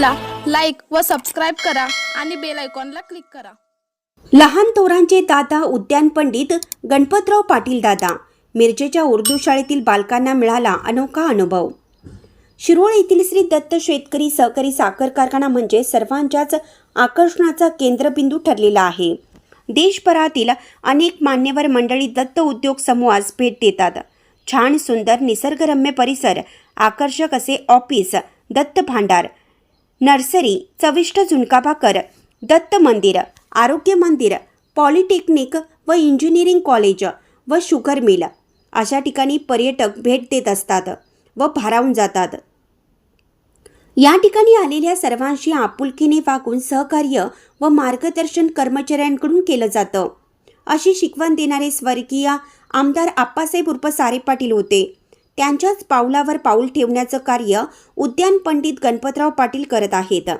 व सबस्क्राईब करा आणि बेल आयकॉनला क्लिक करा. लहान थोरांचे दादा उद्यान पंडित गणपतराव पाटील दादा. मिरजेच्या उर्दू शाळेतील बालकांना मिळाला अनोखा अनुभव. शिरोळ येथील श्री दत्त शेतकरी सहकारी साखर कारखाना म्हणजे सर्वांच्याच आकर्षणाचा केंद्रबिंदू ठरलेला आहे. देशभरातील अनेक मान्यवर मंडळी दत्त उद्योग समूहास भेट देतात. छान सुंदर निसर्गरम्य परिसर आकर्षक असे ऑफिस दत्त भांडार नर्सरी चविष्ट झुणका भाकर दत्त मंदिर आरोग्य मंदिर पॉलिटेक्निक व इंजिनिअरिंग कॉलेज व शुगर मिल. अशा ठिकाणी पर्यटक भेट देत असतात व भारावून जातात. या ठिकाणी आलेल्या सर्वांशी आपुलकीने वागून सहकार्य व मार्गदर्शन कर्मचाऱ्यांकडून केलं जातं. अशी शिकवण देणारे स्वर्गीय आमदार आप्पासाहेब उर्फ सारे पाटील होते. त्यांच्याच पावलावर पाऊल ठेवण्याचं कार्य उद्यान पंडित गणपतराव पाटील करत आहेत.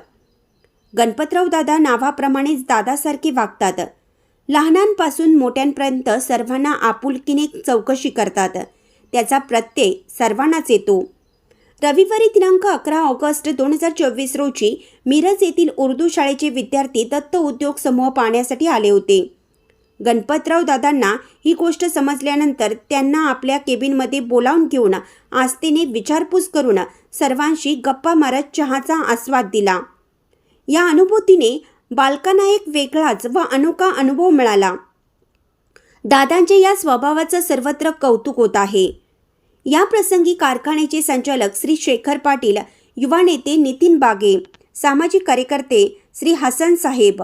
गणपतराव दादा नावाप्रमाणेच दादासारखे वागतात. लहानांपासून मोठ्यांपर्यंत सर्वांना आपुलकीने चौकशी करतात. त्याचा प्रत्यय सर्वांनाच येतो. रविवारी दिनांक अकरा ऑगस्ट दोन हजार चोवीस रोजी मिरज येथील उर्दू शाळेचे विद्यार्थी दत्त उद्योग समूह पाहण्यासाठी आले होते. गणपतराव दादांना ही गोष्ट समजल्यानंतर त्यांना आपल्या केबिनमध्ये बोलावून घेऊन आस्थेने विचारपूस करून सर्वांशी गप्पा मारत चहाचा आस्वाद दिला. या अनुभूतीने बालकांना एक वेगळाच व अनोखा अनुभव मिळाला. दादांच्या या स्वभावाचं सर्वत्र कौतुक होत आहे. या प्रसंगी कारखान्याचे संचालक श्री शेखर पाटील युवा नेते नितीन बागे सामाजिक कार्यकर्ते श्री हसन साहेब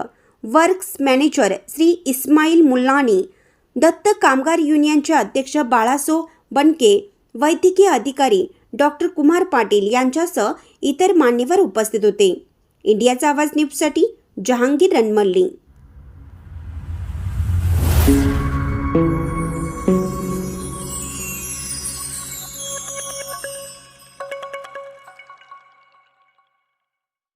वर्क्स मॅनेजर श्री इस्माईल मुल्लानी दत्त कामगार युनियनचे अध्यक्ष बाळासो बनके वैद्यकीय अधिकारी डॉक्टर कुमार पाटील यांच्यासह इतर मान्यवर उपस्थित होते. इंडियाचा आवाज न्यूजसाठी जहांगीर रणमल्ली.